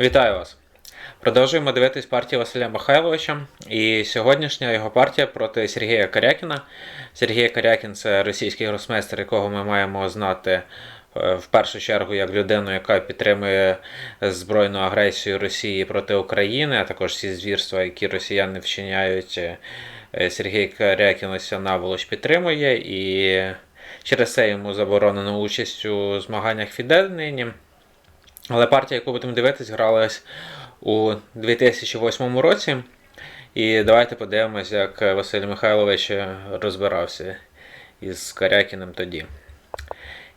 Вітаю вас! Продовжуємо дивитись партію Василя Михайловича. І сьогоднішня його партія проти Сергія Карякіна. Сергій Карякін це російський гросмейстер, якого ми маємо знати е, в першу чергу як людину, яка підтримує збройну агресію Росії проти України, а також всі звірства, які росіяни вчиняють. Е, Сергій Карякін ось наволоч підтримує і через це йому заборонено участь у змаганнях нині. Але партія, яку будемо дивитись, гралась у 2008 році. І давайте подивимось, як Василь Михайлович розбирався із Карякіним тоді.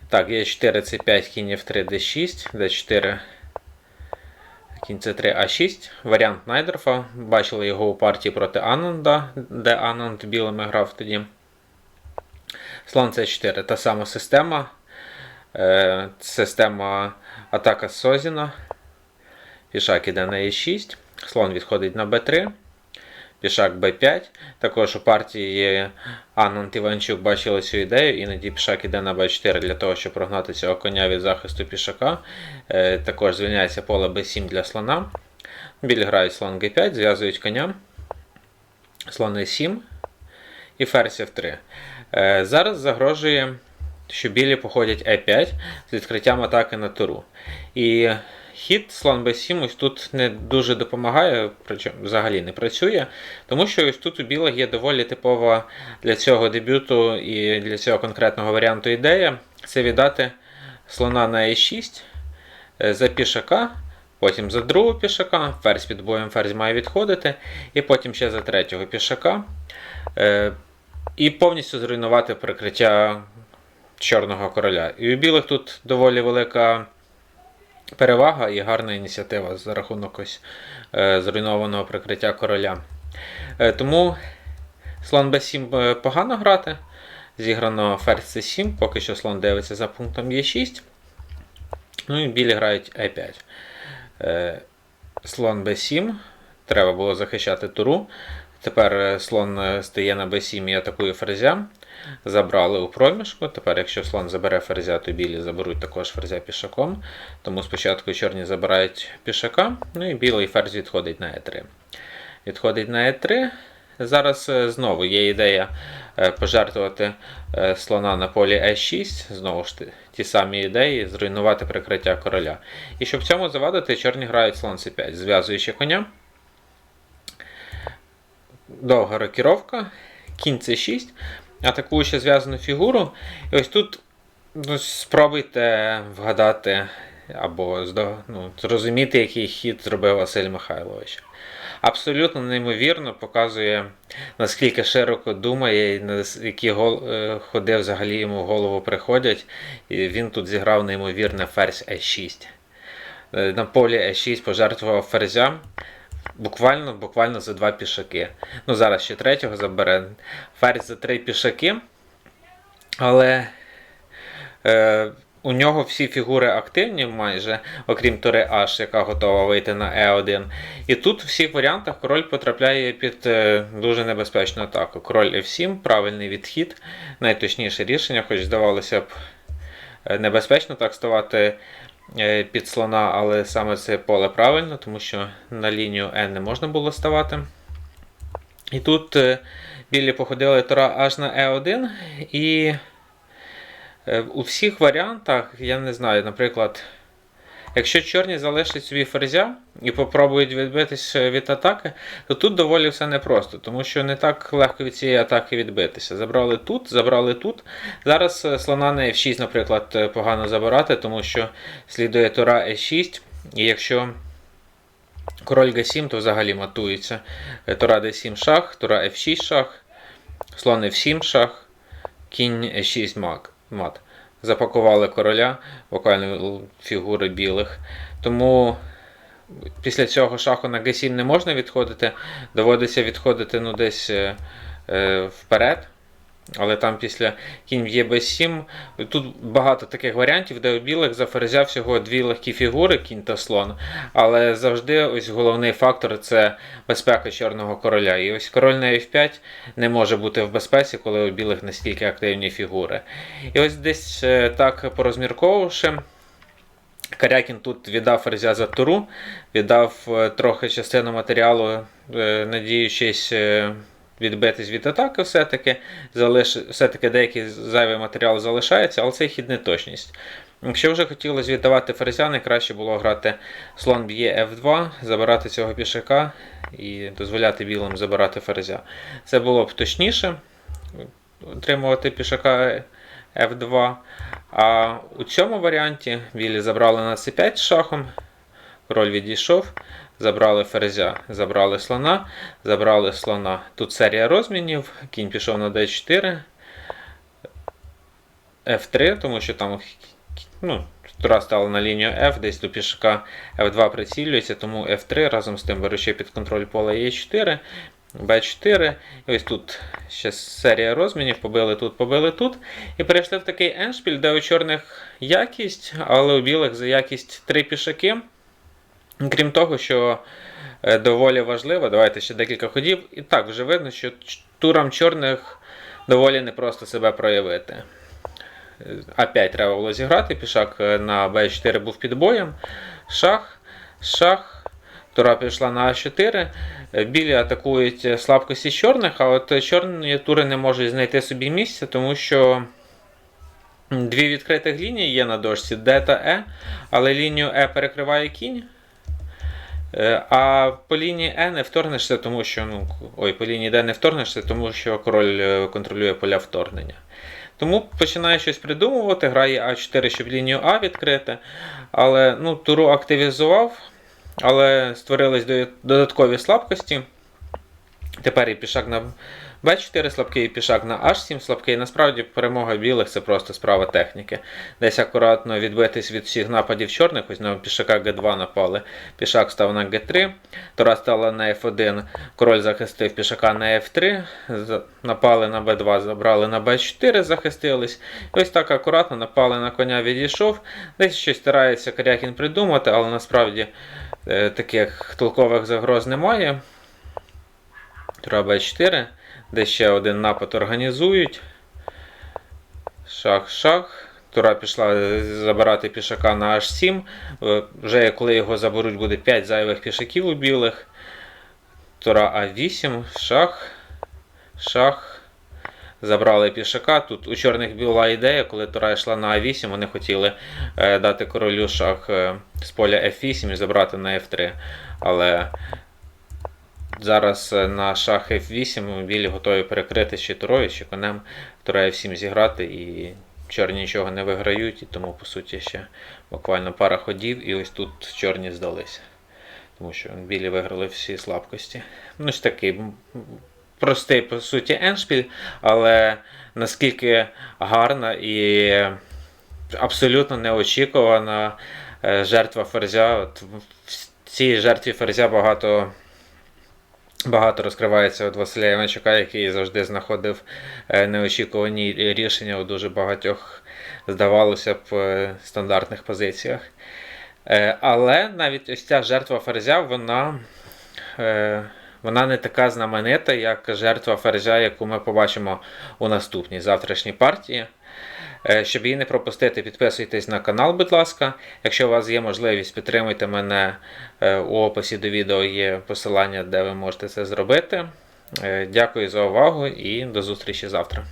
Так, є 4 c 5 кінь F3 D6, D4 кінь C3 A6. Варіант Найдерфа. Бачили його у партії проти Ананда, де Ананд білими грав тоді. Слон C4 та сама система. Е, Система атака Созіна. Пішак іде на Е6. Слон відходить на Б3. Пішак Б5. Також у партії Аннант Іванчук бачили цю ідею. Іноді пішак іде на Б4 для того, щоб прогнати цього коня від захисту пішака. Е, також звільняється поле Б7 для слона. Білі грають слон Г5, зв'язують коня. Слон Е7 і ферзь F3. Е, зараз загрожує, що білі походять Е5 з відкриттям атаки на туру. І хід слон b7 ось тут не дуже допомагає, причому взагалі не працює, тому що ось тут у білих є доволі типова для цього дебюту і для цього конкретного варіанту ідея. Це віддати слона на e6 е, за пішака, потім за другого пішака, ферзь під боєм ферзь має відходити, і потім ще за третього пішака. Е, І повністю зруйнувати прикриття чорного короля. І у білих тут доволі велика перевага і гарна ініціатива за рахунок ось е, зруйнованого прикриття короля. Е, тому слон b7 погано грати. Зіграно ферзь c7, поки що слон дивиться за пунктом e6. Ну і білі грають e5. Е, слон b7. Треба було захищати туру. Тепер е, слон е, стає на b7 і атакує ферзя. Забрали у проміжку. Тепер, якщо слон забере ферзя, то білі заберуть також ферзя пішаком. Тому спочатку чорні забирають пішака, ну і білий ферзь відходить на e3. Відходить на e3. Зараз е, знову є ідея пожертвувати слона на полі e6. Знову ж ті самі ідеї, зруйнувати прикриття короля. І щоб цьому завадити, чорні грають слон c5, зв'язуючи коня. Довга рокіровка, кінь c6, атакую ще зв'язану фігуру. І ось тут ну, спробуйте вгадати або ну, зрозуміти, який хід зробив Василь Михайлович. Абсолютно неймовірно показує, наскільки широко думає, і на які гол... Е, ходи взагалі йому в голову приходять. І він тут зіграв неймовірне ферзь e6. Е, на полі e6 пожертвував ферзя. Буквально буквально за два пішаки. Ну, зараз ще третього забере. Ферзь за три пішаки. Але е, у нього всі фігури активні майже, окрім тури H, яка готова вийти на E1. І тут в всіх варіантах король потрапляє під е, дуже небезпечну атаку. Король F7, правильний відхід, найточніше рішення, хоч здавалося б, е, небезпечно так ставати Е, під слона, але саме це поле правильно, тому що на лінію N не можна було ставати. І тут е, білі походили тора аж на E1. І е, у всіх варіантах, я не знаю, наприклад. Якщо чорні залишать собі ферзя і попробують відбитися від атаки, то тут доволі все непросто, тому що не так легко від цієї атаки відбитися. Забрали тут, забрали тут. Зараз е, слона на F6, наприклад, е, погано забирати, тому що слідує тура E6, і якщо король G7, то взагалі матується. Е, тура D7 шах, тура F6 шах, слон F7 шах, кінь E6 мат запакували короля, буквально фігури білих. Тому після цього шаху на G7 не можна відходити, доводиться відходити ну, десь е, е вперед. Але там після кінь б'є b7. Тут багато таких варіантів, де у білих за ферзя всього дві легкі фігури, кінь та слон. Але завжди ось головний фактор це безпека чорного короля. І ось король на f5 не може бути в безпеці, коли у білих настільки активні фігури. І ось десь е, так порозмірковувавши, Карякін тут віддав ферзя за туру, віддав е, трохи частину матеріалу, е, надіючись відбитись від атаки, все-таки залиш... все-таки деякий зайвий матеріал залишається, але це хід неточність. Якщо вже хотілося віддавати ферзя, найкраще було грати слон б'є F2, забирати цього пішака і дозволяти білим забирати ферзя. Це було б точніше отримувати пішака F2. А у цьому варіанті білі забрали на c5 з шахом, король відійшов, забрали ферзя, забрали слона, забрали слона. Тут серія розмінів, кінь пішов на d4, F3, тому що там ну, тура стала на лінію F, десь до пішака F2 прицілюється, тому F3 разом з тим беручи під контроль поле E4. Б4. І ось тут ще серія розмінів, побили тут, побили тут. І перейшли в такий еншпіль, де у чорних якість, але у білих за якість три пішаки. Крім того, що е, доволі важливо, давайте ще декілька ходів. І так, вже видно, що турам чорних доволі непросто себе проявити. А5 треба було зіграти, пішак е, на Б4 був під боєм. Шах, шах. Тура пішла на А4. Білі атакують слабкості чорних, а от чорні тури не можуть знайти собі місця, тому що дві відкритих лінії є на дошці Д та Е, але лінію Е перекриває кінь. Е, А по лінії Е не вторгнешся, тому що ну, ой, по лінії Д не вторгнешся, тому що король е, контролює поля вторгнення. Тому починає щось придумувати, грає А4, щоб лінію А відкрити. Але ну, туру активізував але створились додаткові слабкості. Тепер і пішак на Б4 слабкий, пішак на H7 слабкий. Насправді перемога білих це просто справа техніки. Десь акуратно відбитись від всіх нападів чорних, ось на пішака Г2 напали. Пішак став на Г3, Тора стала на F1, король захистив пішака на F3, напали на Б2, забрали на Б4, захистились. І ось так акуратно напали на коня, відійшов. Десь щось старається Карякін придумати, але насправді. Е, таких толкових загроз немає. Тура Б4, де ще один напад організують. Шах-шах. Тура пішла забирати пішака на H7. Е, вже коли його заберуть, буде 5 зайвих пішаків у білих. Тура А8, шах, шах. Забрали пішака. Тут у чорних була ідея, коли Тура йшла на А8, вони хотіли е, дати королю шах е, з поля F8 і забрати на F3. Але зараз е, на шах F8 білі готові перекрити ще турою, ще конем Тура F7 зіграти. і Чорні нічого не виграють, і тому, по суті, ще буквально пара ходів, і ось тут чорні здалися. Тому що білі виграли всі слабкості. Ну, ж такий простий, по суті, еншпіль, але наскільки гарна і абсолютно неочікувана е, жертва ферзя. От В цій жертві ферзя багато. Багато розкривається від Василя Іванчука, який завжди знаходив е, неочікувані рішення у дуже багатьох, здавалося б, е, стандартних позиціях. Але навіть ось ця жертва ферзя, вона вона не така знаменита, як жертва ферзя, яку ми побачимо у наступній завтрашній партії. Е, щоб її не пропустити, підписуйтесь на канал, будь ласка. Якщо у вас є можливість, підтримуйте мене е, у описі до відео є посилання, де ви можете це зробити. Е, дякую за увагу і до зустрічі завтра.